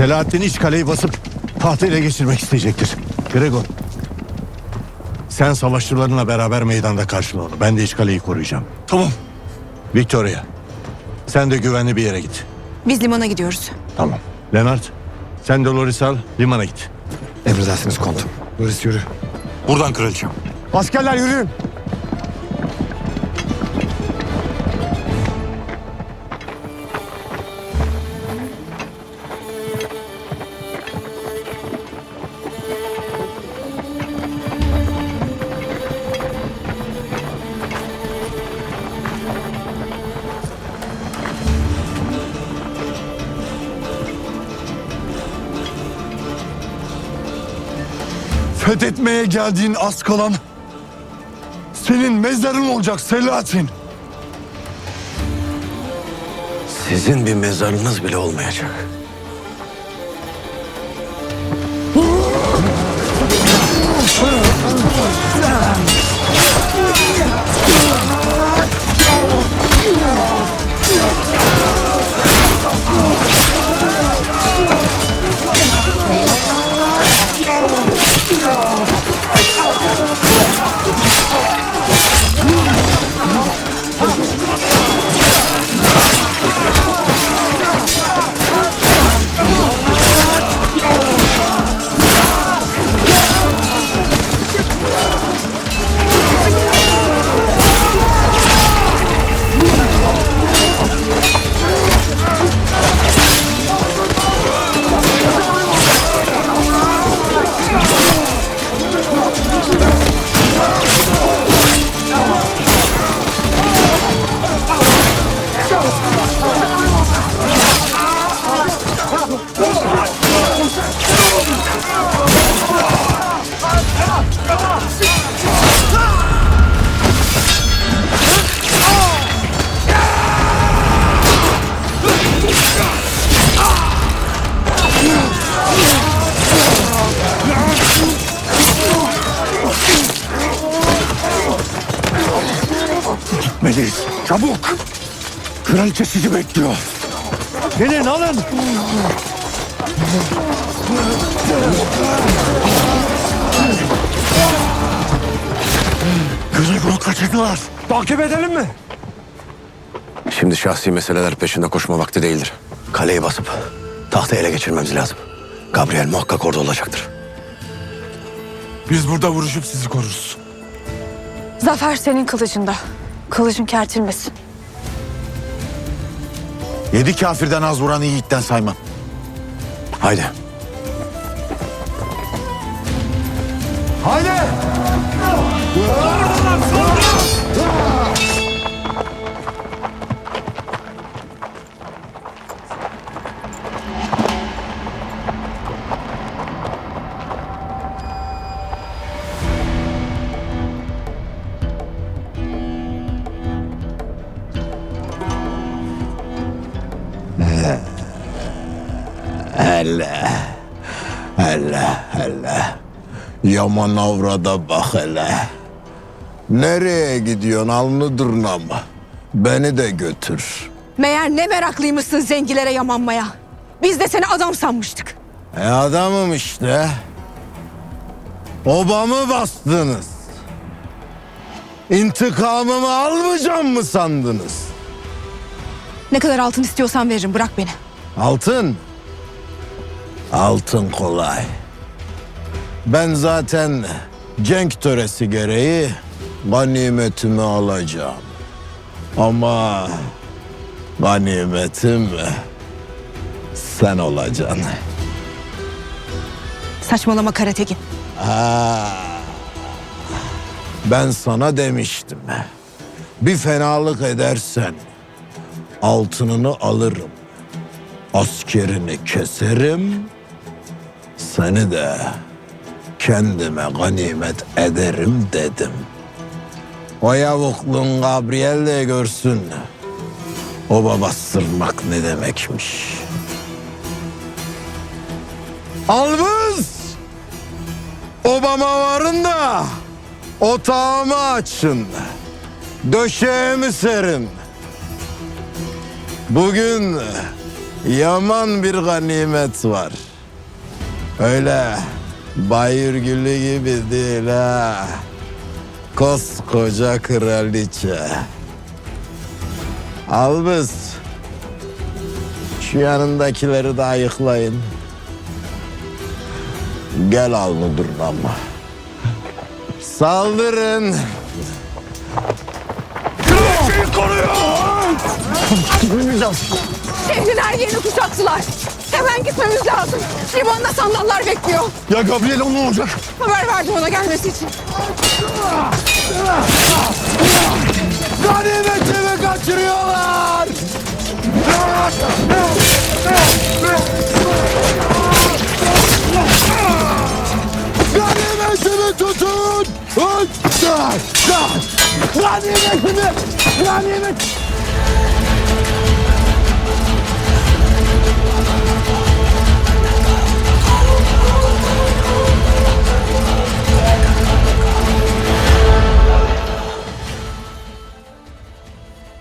Selahattin iç kaleyi basıp tahtı ele geçirmek isteyecektir. Gregor. Sen savaşçılarınla beraber meydanda karşıla onu. Ben de iç kaleyi koruyacağım. Tamam. Victoria. Sen de güvenli bir yere git. Biz limana gidiyoruz. Tamam. Leonard. Sen de Loris al. Limana git. Emredersiniz komutanım. Loris yürü. Buradan kraliçem. Askerler yürüyün. Fethetmeye geldiğin az kalan senin mezarın olacak Selahattin. Sizin bir mezarınız bile olmayacak. Gitmeliyiz. Çabuk. Kraliçe sizi bekliyor. Gelin alın. Gregor'u kaçırdılar. Takip edelim mi? Şimdi şahsi meseleler peşinde koşma vakti değildir. Kaleyi basıp tahtı ele geçirmemiz lazım. Gabriel muhakkak orada olacaktır. Biz burada vuruşup sizi koruruz. Zafer senin kılıcında. Kılıcın kertilmesin. Yedi kafirden az vuran yiğitten saymam. Haydi. Haydi. Hele hele. Yaman avrada bak hele. Nereye gidiyorsun alnı durnama? Beni de götür. Meğer ne meraklıymışsın zengilere yamanmaya. Biz de seni adam sanmıştık. E adamım işte. Obamı bastınız. İntikamımı almayacağım mı sandınız? Ne kadar altın istiyorsan veririm bırak beni. Altın. Altın kolay. Ben zaten cenk töresi gereği ganimetimi alacağım. Ama ganimetim sen olacaksın. Saçmalama Karategin. Ha. Ben sana demiştim. Bir fenalık edersen altınını alırım. Askerini keserim. Seni de kendime ganimet ederim dedim. O yavukluğun Gabriel de görsün. Oba bastırmak ne demekmiş. Albız! Obama varın da otağımı açın. Döşeğimi serin. Bugün yaman bir ganimet var. Öyle bayır gülü gibi değil ha. Koskoca kraliçe. Albız. Şu yanındakileri de ayıklayın. Gel al müdürün ama. Saldırın. Gitmemiz lazım. Şehrin her yerini kuşattılar. Hemen gitmemiz lazım. Limanda sandallar bekliyor. Ya Gabriel onun olacak. Haber verdim ona gelmesi için. Ganimetimi kaçırıyorlar. Ganimetimi tutun. Ganimetimi. Ganimetimi.